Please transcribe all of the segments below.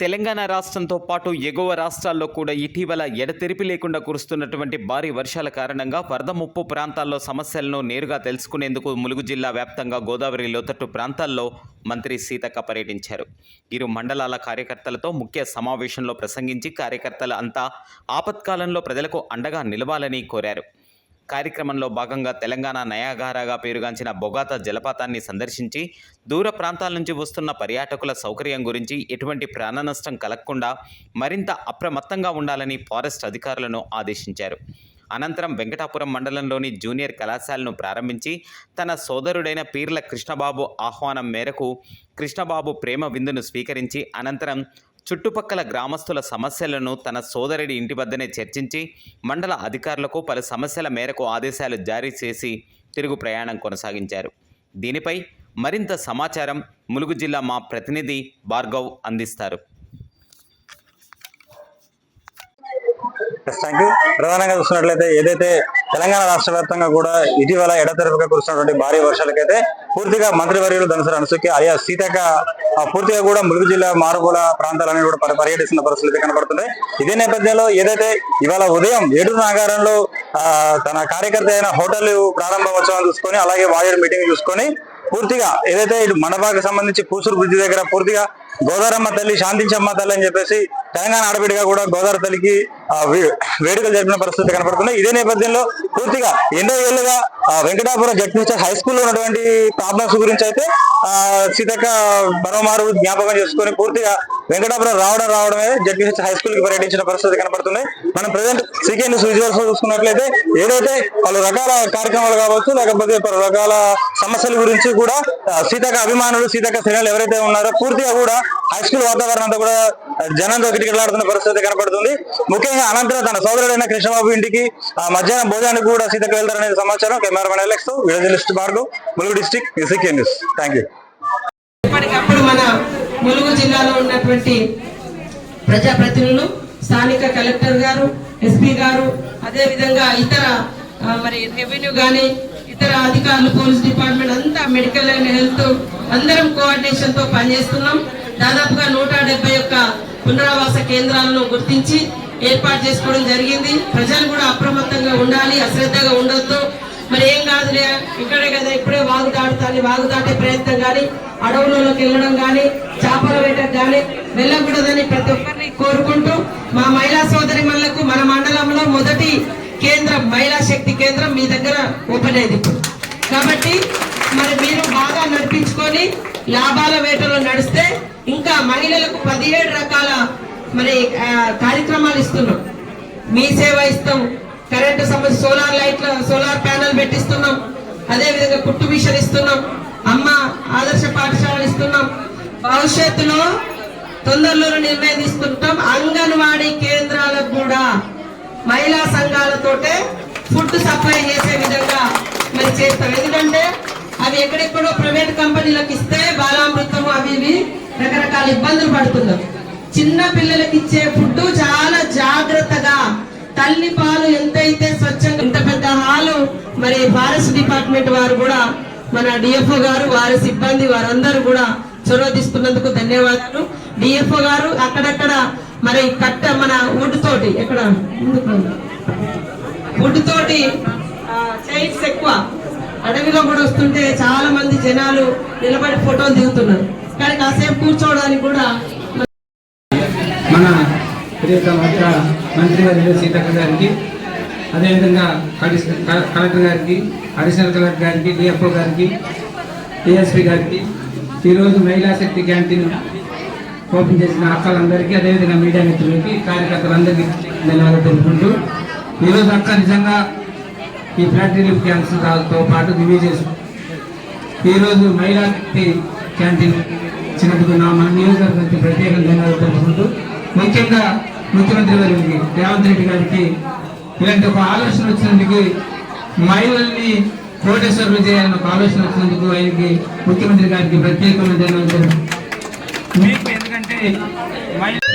తెలంగాణ రాష్ట్రంతో పాటు ఎగువ రాష్ట్రాల్లో కూడా ఇటీవల ఎడతెరిపి లేకుండా కురుస్తున్నటువంటి భారీ వర్షాల కారణంగా వరద ముప్పు ప్రాంతాల్లో సమస్యలను నేరుగా తెలుసుకునేందుకు ములుగు జిల్లా వ్యాప్తంగా గోదావరి లోతట్టు ప్రాంతాల్లో మంత్రి సీతక్క పర్యటించారు. ఇరు మండలాల కార్యకర్తలతో ముఖ్య సమావేశంలో ప్రసంగించి కార్యకర్తలు అంతా ఆపత్కాలంలో ప్రజలకు అండగా నిలవాలని కోరారు. కార్యక్రమంలో భాగంగా తెలంగాణ నయాగారాగా పేరుగాంచిన బొగాత జలపాతాన్ని సందర్శించి దూర ప్రాంతాల నుంచి వస్తున్న పర్యాటకుల సౌకర్యం గురించి ఎటువంటి ప్రాణ నష్టం కలగకుండా మరింత అప్రమత్తంగా ఉండాలని ఫారెస్ట్ అధికారులను ఆదేశించారు. అనంతరం వెంకటాపురం మండలంలోని జూనియర్ కళాశాలను ప్రారంభించి తన సోదరుడైన పీర్ల కృష్ణబాబు ఆహ్వానం మేరకు కృష్ణబాబు ప్రేమ విందును స్వీకరించి అనంతరం చుట్టుపక్కల గ్రామస్తుల సమస్యలను తన సోదరుడి ఇంటి వద్దనే చర్చించి మండల అధికారులకు పలు సమస్యల మేరకు ఆదేశాలు జారీ చేసి తిరుగు ప్రయాణం కొనసాగించారు. దీనిపై మరింత సమాచారం ములుగు జిల్లా మా ప్రతినిధి భార్గవ్ అందిస్తారు. ప్రస్తుతానికి ప్రధానంగా చూసినట్లయితే ఏదైతే తెలంగాణ రాష్ట్ర వ్యాప్తంగా కూడా ఇటీవల ఎడతెరపుగా కురుస్తున్నటువంటి భారీ వర్షాలకైతే పూర్తిగా మంత్రివర్యులు ధనసరి అనుసూకి అలియా సీతక పూర్తిగా కూడా ములుగు జిల్లా మారుమూల ప్రాంతాలన్నీ కూడా పర్యటిస్తున్న పరిస్థితులు అయితే కనబడుతున్నాయి ఇదే నేపథ్యంలో ఏదైతే ఇవాళ ఉదయం ఏడూరు నాగారంలో ఆ, తన కార్యకర్త అయిన హోటల్ ప్రారంభోత్సవం చూసుకొని అలాగే వాయుడు మీటింగ్ చూసుకొని పూర్తిగా ఏదైతే ఇటు మండపానికి సంబంధించి పూసూరు బ్రిడ్జి దగ్గర పూర్తిగా గోదారమ్మ తల్లి శాంతించమ్మ తల్లి అని చెప్పేసి తెలంగాణ ఆడబిడ్డగా కూడా గోదావరి తల్లికి వేడుకలు జరిపిన పరిస్థితి కనపడుతుంది ఇదే నేపథ్యంలో పూర్తిగా ఎన్నో ఏళ్ళుగా వెంకటాపురం జడ్పీహెచ్ హై స్కూల్లో ఉన్నటువంటి ప్రాబ్లమ్స్ గురించి అయితే ఆ, సీతక్క మరోమారు జ్ఞాపకం చేసుకొని పూర్తిగా వెంకటాపురం రావడం రావడమే జడ్పీహెచ్ హై స్కూల్కి పర్యటించిన పరిస్థితి కనపడుతుంది మనం ప్రజెంట్ సీకే న్యూస్ విజువల్స్ చూసుకున్నట్లయితే ఏదైతే పలు రకాల కార్యక్రమాలు కావచ్చు లేకపోతే పలు రకాల సమస్యల గురించి కూడా సీతక్క అభిమానులు సీతక్క శ్రేణులు ఎవరైతే ఉన్నారో పూర్తిగా కూడా హై స్కూల్ వాతావరణం అంతా కూడా జనంతో కిటకిటలాడుతున్న పరిస్థితి కనపడుతుంది. ముఖ్యంగా అనంతరం తన సోదరుడైన కృష్ణబాబు ఇంటికి ఆ, మధ్యాహ్నం భోజనానికి కూడా సీతకు వెళ్తారనే సమాచారం. కెమెరామెన్ ఎలక్స్ విడుదల మార్గం Mulugu district CK news. Thank you. ఎప్పటికప్పుడు మన ములుగు జిల్లాలో ఉన్నటువంటి ప్రజాప్రతినిధులు స్థానిక కలెక్టర్ గారు ఎస్పీ గారు అదే విధంగా ఇతర మరి రెవెన్యూ కానీ ఇతర అధికారులు పోలీస్ డిపార్ట్మెంట్ అంతా మెడికల్ అండ్ హెల్త్ అందరం కోఆర్డినేషన్తో పనిచేస్తున్నాం. దాదాపుగా నూట డెబ్బై ఒక్క పునరావాస కేంద్రాలను గుర్తించి ఏర్పాటు చేసుకోవడం జరిగింది. ప్రజలు కూడా అప్రమత్తంగా ఉండాలి అశ్రద్ధగా ఉండొద్దు. మరి ఏం కాదులే ఇక్కడే కదా ఇప్పుడే వాగు దాటుతాని వాగు దాటే ప్రయత్నం కానీ అడవులలోకి వెళ్ళడం కానీ చేపల వేటకు కానీ వెళ్ళకూడదని ప్రతి ఒక్కరిని కోరుకుంటూ మా మహిళా సోదరి మళ్ళకు మన మండలంలో మొదటి కేంద్రం మహిళా శక్తి కేంద్రం మీ దగ్గర ఓపెన్ అయింది ఇప్పుడు. కాబట్టి మరి మీరు బాగా నడిపించుకొని లాభాల వేటలో నడిస్తే ఇంకా మహిళలకు పదిహేడు రకాల మరి కార్యక్రమాలు ఇస్తున్నాం. మీ సేవ ఇస్తాం. కరెంటు సమస్య సోలార్ లైట్ల సోలార్ ప్యానల్ పెట్టిస్తున్నాం. అదేవిధంగా కుట్టు మిషన్ ఇస్తున్నాం. అమ్మ ఆదర్శ పాఠశాలలు ఇస్తున్నాం. భవిష్యత్తులో తొందరలో నిర్ణయం తీసుకుంటాం. అంగన్వాడీ కేంద్రాలకు కూడా మహిళా సంఘాలతోటే ఫుడ్ సప్లై చేసే విధంగా మరి చేస్తాం. ఎందుకంటే అవి ఎక్కడెక్కడో ప్రైవేట్ కంపెనీలకు ఇస్తే బాలామృతము అవి ఇవి రకరకాల ఇబ్బందులు పడుతున్నాం చిన్న పిల్లలకి ఇచ్చే ఫుడ్ చాలా జాగ్రత్తగా తల్లి పాలు ఎంతైతే స్వచ్ఛంగా ఇంత పెద్ద హాలు మరి ఫారెస్ట్ డిపార్ట్మెంట్ వారు కూడా మన డిఎఫ్ఓ గారు వారి సిబ్బంది వారందరూ కూడా చొరవ తీసుకున్నందుకు ధన్యవాదాలు. డిఎఫ్ఓ గారు అక్కడక్కడ మరి కట్ట మన వుడ్ తోటి ఎక్కడ వుడ్ తోటి చైర్స్ ఎక్కువ. అడవిలో కూడా వస్తుంటే చాలా మంది జనాలు నిలబడి ఫోటోలు దిగుతున్నారు. కానీ కాసేపు కూర్చోవడానికి కూడా మన ప్రియత మంత్రి మంత్రివర్యులు సీతక్క గారికి అదేవిధంగా కలెక్టర్ గారికి అడిషనల్ కలెక్టర్ గారికి డిఎఫ్ఓ గారికి డిఎస్పీ గారికి ఈరోజు మహిళా శక్తి క్యాంటీన్ ఓపెన్ చేసిన అక్కలందరికీ అదేవిధంగా మీడియా మిత్రులకి కార్యకర్తలందరికీ ధన్యవాదాలు తెలుపుకుంటూ ఈరోజు అక్క నిజంగా ఈ ఫ్లాట్ రిలీఫ్ క్యాంప్స్తో పాటు రివ్యూ చేసి ఈరోజు మహిళా శక్తి క్యాంటీన్ ఇచ్చినందుకు నా మన నియోజకవర్గానికి ప్రత్యేక ధన్యవాదాలు తెలుపుకుంటూ ముఖ్యంగా ముఖ్యమంత్రి గారికి రేవంత్ రెడ్డి గారికి ఇలాంటి ఒక ఆలోచన వచ్చినందుకు మహిళల్ని కోటేశ్వరులు చేయాలని ఒక ఆలోచన వచ్చినందుకు ఆయనకి ముఖ్యమంత్రి గారికి ప్రత్యేకమైన ధన్యవాదాలు మీకు ఎందుకంటే మహిళ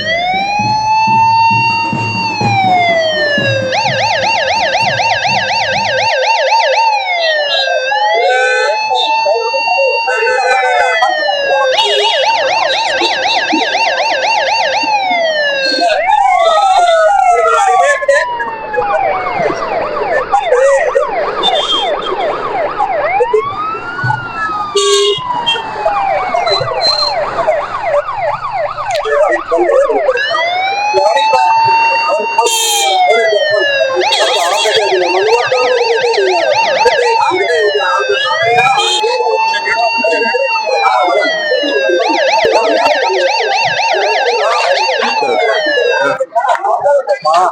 పెట్టిస్తాం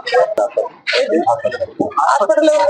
లేడ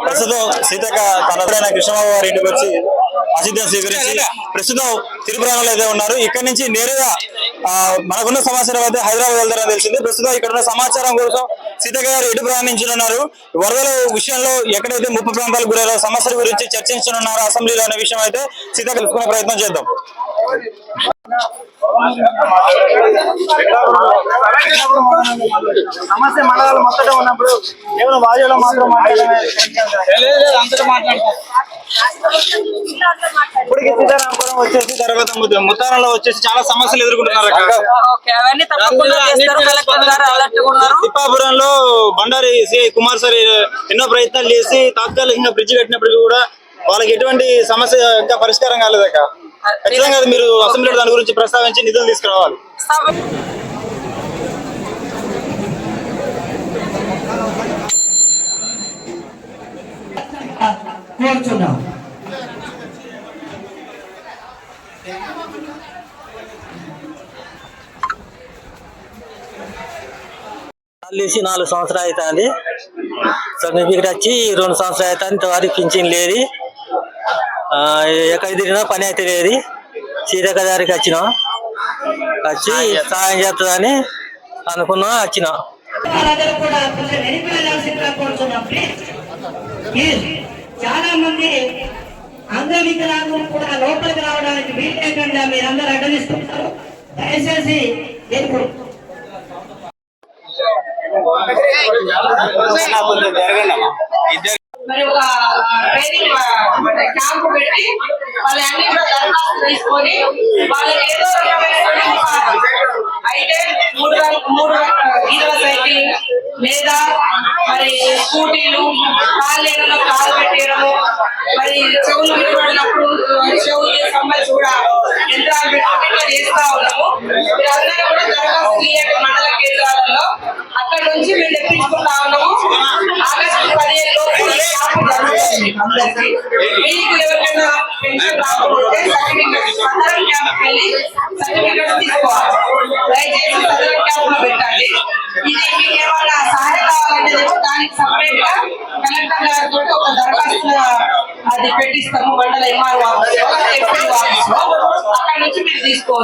ప్రస్తుతం సీతక్క తనదైన కృష్ణబాబు వారి ఇంటికి వచ్చి ఆతిథ్యం స్వీకరించి ప్రస్తుతం తిరుపురాణంలో అయితే ఉన్నారు. ఇక్కడ నుంచి నేరుగా మనకున్న సమాచారం అయితే హైదరాబాద్ వెళ్తారని తెలిసింది. ప్రస్తుతం ఇక్కడ ఉన్న సమాచారం కోసం సీతక్క గారు ఎటు ప్రయాణించనున్నారు? వరదల విషయంలో ఎక్కడైతే ముప్పు ప్రాంతాలకు గురైన సమస్యల గురించి చర్చించనున్నారో అసెంబ్లీలో అనే విషయం అయితే సీతక్క తెలుసుకునే ప్రయత్నం చేద్దాం. సమస్య మండలాలు మొత్తం ఉన్నప్పుడు కేవలం వాయువులో మాత్రం ఇప్పటికి సీతారామపురం వచ్చేసి తర్వాత ముత్తారంలో వచ్చేసి చాలా సమస్యలు ఎదుర్కొంటున్నారు అక్క. ఓకే అవన్నీ తప్పకుండా చేస్తారు. కలెక్టర్ గారు అలర్ట్ ఉన్నారు. తిప్పాపురంలో బండారి సి కుమార్ సార్ ఎన్నో ప్రయత్నాలు చేసి తాత్కాలికంగా బ్రిడ్జ్ కట్టినప్పటికీ కూడా వాళ్ళకి ఎటువంటి సమస్య ఇంకా పరిష్కారం కాలేదక్క. ఖచ్చితంగా మీరు అసెంబ్లీలో దాని గురించి ప్రస్తావించి నిధులు తీసుకురావాలి. కోరుచున్నాం. లేచి నాలుగు సంవత్సరాలు అవుతుంది. సో ఇక్కడ వచ్చి రెండు సంవత్సరాలు అవుతుంది. ఇంతవరకు పింఛన్ లేదు. ఎక్కడ తిరిగినా పని అయితే లేదు సీతక్క దారికి వచ్చినాం. వచ్చి సాయం చేస్తుందని అనుకున్నాం వచ్చినాం. చాలా మంది అంగవికలాంగులు కూడా లోపలికి రావడానికి వీలు లేకుండా మీరందరూ అడ్డగిస్తున్నారు దయచేసి ఎప్పుడు మరి ఒక ట్రైనింగ్ క్యాంప్ పెట్టి వాళ్ళన్ని దరఖాస్తు తీసుకొని వాళ్ళకి ఏదో అయితే మూడు మూడు హీరో సైకిల్ లేదా మరి స్కూటీలు కాళ్ళేళ్ళలో కాలు పెట్టేయడము మరి చెవులు వినబడినప్పుడు చెవులు సంబంధించి కూడా యంత్రాలు పెట్టుకుని ఇట్లా చేస్తా ఉన్నాము. మీరందరూ కూడా దరఖాస్తు మండల కేంద్రాలు. ఇరవై నుంచి మేము తెప్పించుకుంటా ఉన్నాము. ఆగస్టు పదిహేను మీకు ఎవరికైనా పెన్షన్ రాకపోతే సర్టిఫికెట్ క్యాంప్ వెళ్ళి సర్టిఫికెట్ తీసుకోవాలి. దయచేసి సదరన్ క్యాంప్లో పెట్టండి. ఇది మీకు ఏమైనా సహాయం కావాలంటే దానికి సపరేట్గా కలెక్టర్ గారితో ఒక దరఖాస్తు అది పెట్టిస్తాము. మండల ఎంఆర్ఓ ఆఫీస్ ఆఫీస్లో అక్కడ నుంచి మీరు తీసుకోవచ్చు.